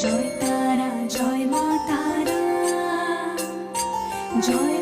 জয় তারা জয় মা তারা জয়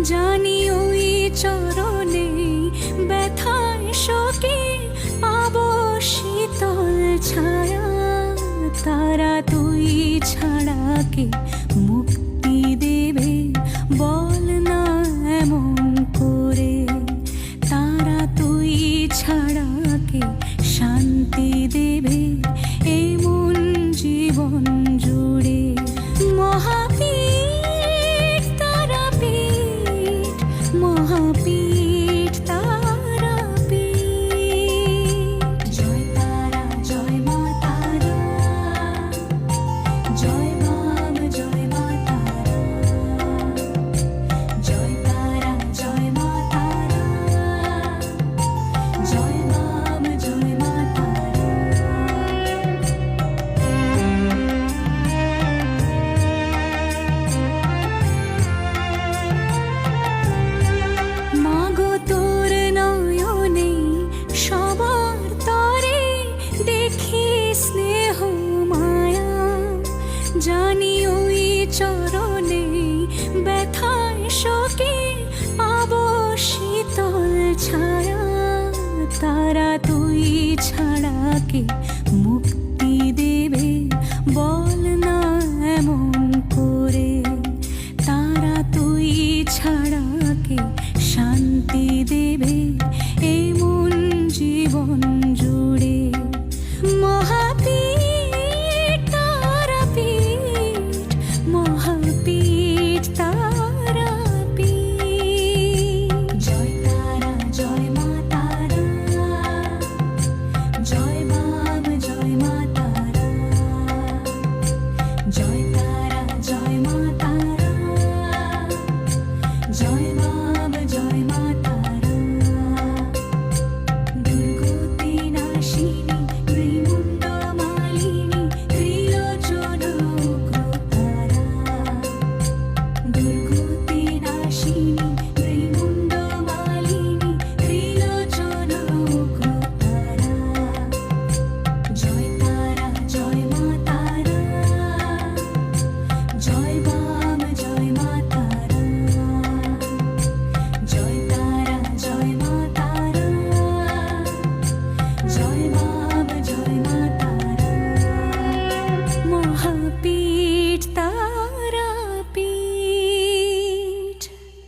জানি ওই চরণে ব্যথায় শোকে পাব শীতল ছায়া। তারা তুই ছাড়াকে মুক্তি দেবে। বল মহাপী জানি ওই চরণে ব্যথায় শোকে পাবো শীতল ছায়া তারা তুই ছাড়াকে মুক্তি দেবে? বল